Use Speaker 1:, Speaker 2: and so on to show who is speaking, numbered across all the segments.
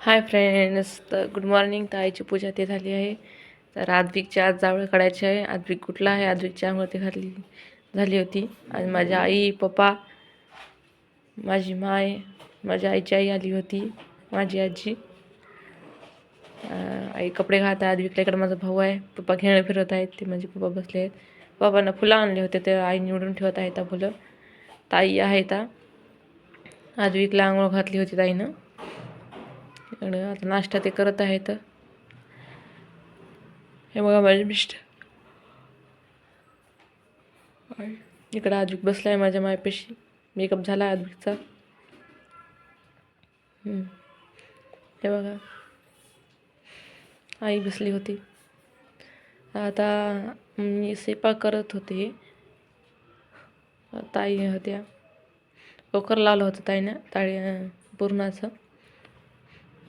Speaker 1: हाय friends तर good morning तर आईची पूजा ते झाली आहे. तर आद्विकची आज जावळ काढायची आहे. आद्विक कुठला आहे? आद्विकची आंघोळ ते घातली झाली होती. आणि माझ्या आई पप्पा माझी माय माझ्या आईची आई आली होती माझी आजी. आई कपडे घालत आहे. आद्विकला इकडे माझा भाऊ आहे. पप्पा घेणं फिरत आहेत. ते माझे पप्पा बसले आहेत. पप्पांना फुलं आणले होते. ते आई निवडून ठेवत आहे त्या फुलं. ताई आहे ता आद्विकला आंघोळ घातली होती ताईनं. इकडं आता नाश्ता ते करत आहेत. हे बघा माझे मिस्टर. इकडं आजूक बसला आहे माझ्या मायपेशी. मेकअप झाला आहे आजूकचा हे बघा. आई बसली होती. आता मी स्वयंपाक करत होते. ताई होत्या. कुकर लावलं होतं ताईनं ताळी पुरणाचं.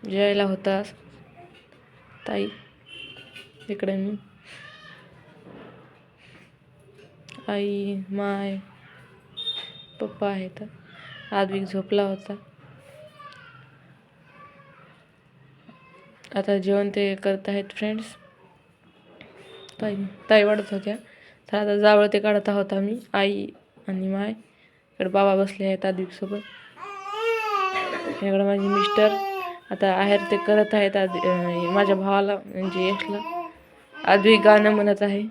Speaker 1: जेवायला होता. ताई इकडे मी. आई माय पप्पा आहेत. आदविक झोपला होता. आता जेवण ते करत आहेत फ्रेंड्स ताई ताई वाढत होत्या. तर आता जावळ ते काढत आहोत आम्ही. आई आणि माय. इकडे बाबा बसले आहेत आदविकसोबत इकडं माझे मिस्टर आता आहेर ते करत आहेत आज माझ्या भावाला म्हणजे यशला. आद्विक गाणं म्हणत आहे.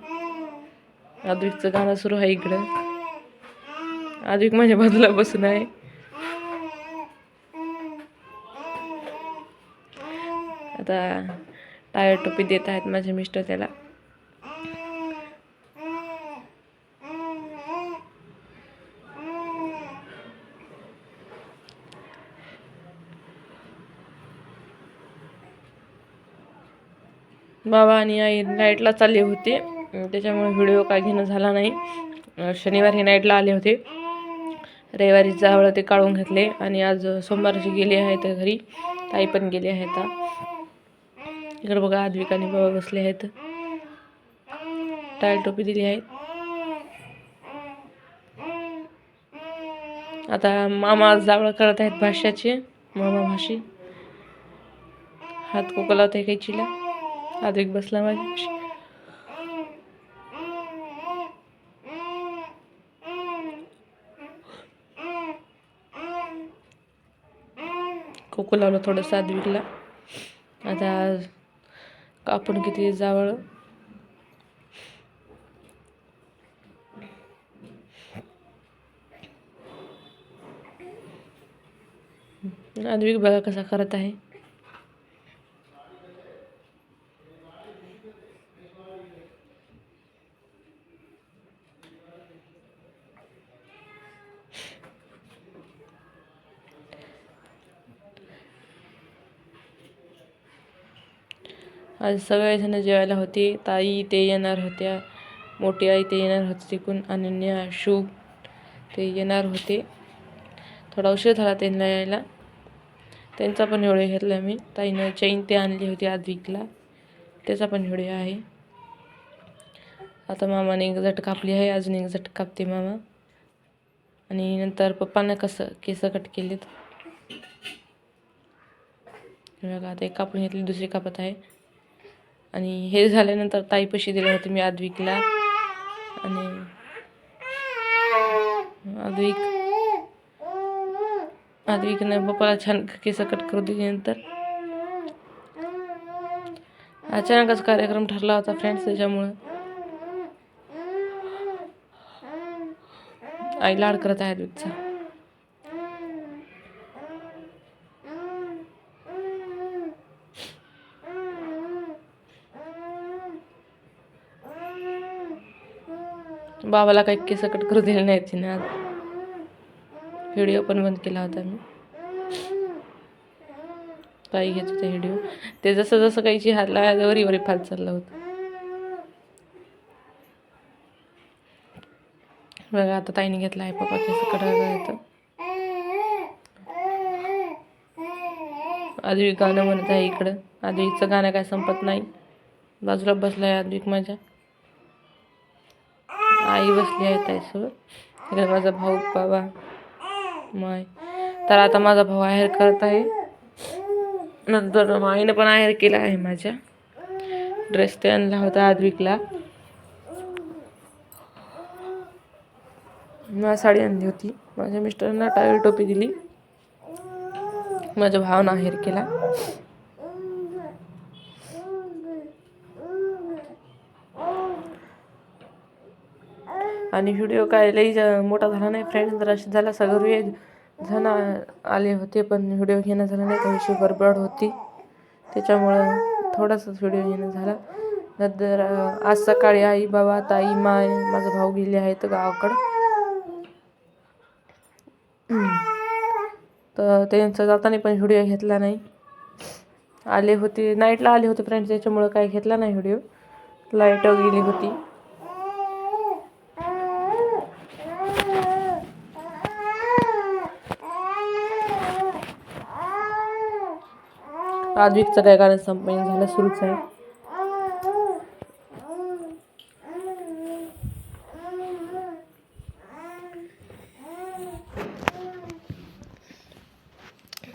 Speaker 1: आद्विकचं गाणं सुरू आहे इकडं. आद्विक माझ्या बाजूला बसून आहे. आता टायर टोपी देत आहेत माझे मिस्टर त्याला. बाबा आणि आई नाईटला चालले होते. त्याच्यामुळे व्हिडिओ काय घेणं झाला नाही. शनिवारी नाईटला आले होते. रविवारी जावळं ते काढून घेतले. आणि आज सोमवारची गेले आहेत घरी. ताई पण गेले आहेत इकडे बघा आद्विक आणि बाबा बसले आहेत. टायल टोपी दिली आहे आता मामा जावळ करत आहेत भाष्याचे. मामा भाषी हात कोकला होता कैचीला आद्विक बसला माझ्यापाशी कोको लावलं थोडंसं आद्विकला आता कापून किती जावळ. आद्विक बघा कसा करत आहे. आज सगळेजणं जेवायला होते. ताई ते येणार होत्या. मोठी आई ते येणार होते तिकून अनन्या शुभ ते येणार होते. थोडा उशीर झाला त्यांना यायला. त्यांचा पण व्हिडिओ घेतला मी. ताईनं चैन ते आणली होती आद्विकला त्याचा पण व्हिडिओ आहे. आता मामाने एक झट कापली आहे. अजून एक झट कापते मामा. आणि नंतर पप्पानं कसं केस कट केलेत. बघा आता एक कापून घेतली दुसरी कापत आहे. आणि हे झाल्यानंतर ताईपशी दिलं होतं मी आद्विकला. आणि आद्विक आद्विकनं पप्पाला छान केस कट करू दिल्यानंतर अचानकच कार्यक्रम ठरला होता फ्रेंड्स त्याच्यामुळं. आई लाड करत आहे आद्विकचा. बाबाला काही केस कट करू दिले नाही तिने आज. व्हिडिओ पण बंद केला होता मी. ताई घेत होते व्हिडिओ. ते जसं जसं काहीची हातला वरी वरी फाल चाललं होतं. बघा आता ताईने घेतला आहे पप्पा केस कटायला येतं आदवी गाणं म्हणत आहे इकडं. आदवीचं गाणं काय संपत नाही. बाजूला बसलं आहे आद्विक माझ्या. आई बसली आहे ताईसोबत. इकडे माझा भाऊ बाबा माय. तर आता माझा भाऊ आहेर करत आहे. नंतर माईनं पण आहेर केला आहे माझ्या. ड्रेस ते आणला होता आदविकला. मला साडी आणली होती. माझ्या मिस्टरांना टावेल टोपी दिली. माझ्या भावानं आहेर केला. आणि व्हिडिओ काय लई मोठा झाला नाही फ्रेंड्स जरा झाला सगळे जण आले होते पण व्हिडिओ घेणं झाला नाही थोडीशी गडबड होती. त्याच्यामुळं थोडासाच व्हिडिओ घेणं झाला. नंतर आज सकाळी आई बाबा ताई माय माझा भाऊ गेले आहेत गावाकडं. तर त्यांचा जाताना पण व्हिडिओ घेतला नाही. आले होते नाईटला आले होते फ्रेंड्स त्याच्यामुळं काय घेतला नाही व्हिडिओ लाइट गेली होती. आद्विकचं काय कारण संपन्न म्हणजे झालं सुरूच आहे.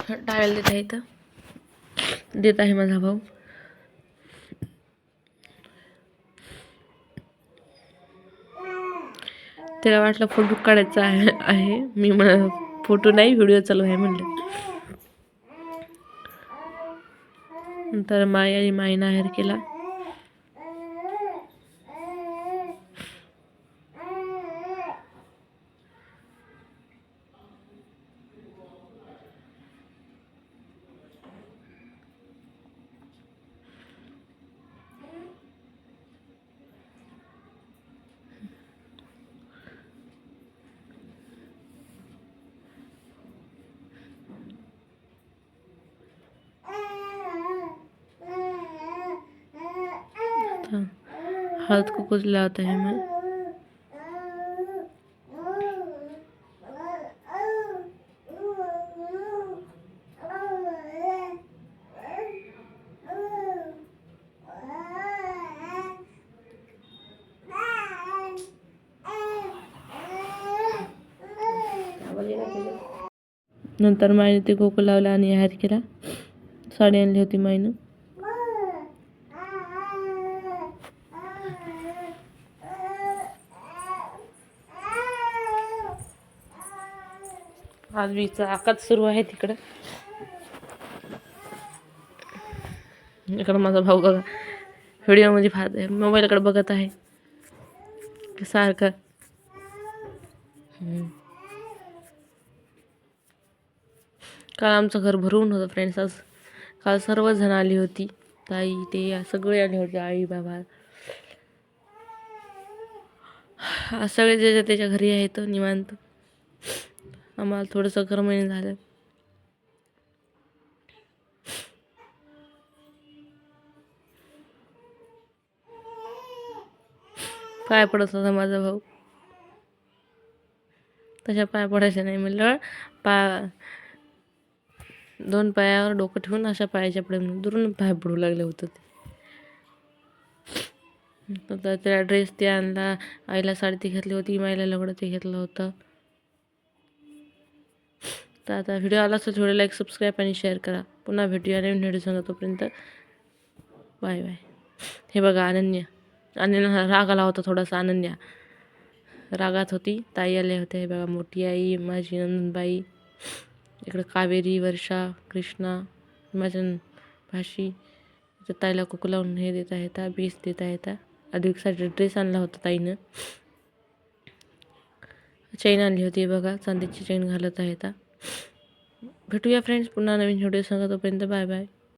Speaker 1: टाळायला देत आहे इथं. देत आहे माझा भाऊ. तिला वाटलं फोटो काढायचा आहे. आहे. मी म्हणा फोटो नाही व्हिडिओ चालू आहे म्हणलं. तर माई आणि माईनं आहेर केला. हळद कुकूच लावत हैं मैं। नंतर माईने ते गोकुळ लावला आणि आहेर केला. साडी आणली होती माईनं आज वीजचा आकाच सुरू आहे तिकडं. इकडं माझा भाऊ बघा. व्हिडिओमध्ये म्हणजे फार मोबाईलकडे बघत आहे. सारखं. काल आमचं घर भरून होतं फ्रेंड्स आज काल सर्वजण आली होती. ताई ते सगळे आले होते. आई बाबा. आज सगळे ज्याच्या त्याच्या घरी आहेत निवांत. आम्हाला थोडंसं करमणी झालं. पाय पडत होता माझा भाऊ. तशा पाय पडायच्या नाही म्हटलं पा दोन पायावर डोकं ठेवून अशा पायाच्या पुढे दुरून पाय पडू लागले होतं ते. तर त्याला ड्रेस ते आणला. आईला साडी ती घेतली होती माईला लवडं ते घेतलं होतं. तर आता व्हिडिओ आला असेल थोडं लाईक सबस्क्राईब आणि शेअर करा. पुन्हा भेटूया नवीन व्हिडिओ सांगा तोपर्यंत. बाय बाय हे बघा अनन्या. अनन्या राग आला होता थोडासा अनन्या. रागात होती ताई आल्या होत्या. हे बघा मोठी आई माझी नंदनबाई. इकडं कावेरी वर्षा कृष्णा माझ्या भाशी तर ताईला कुकू लावून हे देत आहेत बीस देत येता अधिकसाठी ड्रेस आणला होता ताईनं. चैन आणली होती बघा. चांदीची चैन घालत आहेत भेटूया फ्रेंड्स पुन्हा नवीन व्हिडिओ सांगा तोपर्यंत बाय बाय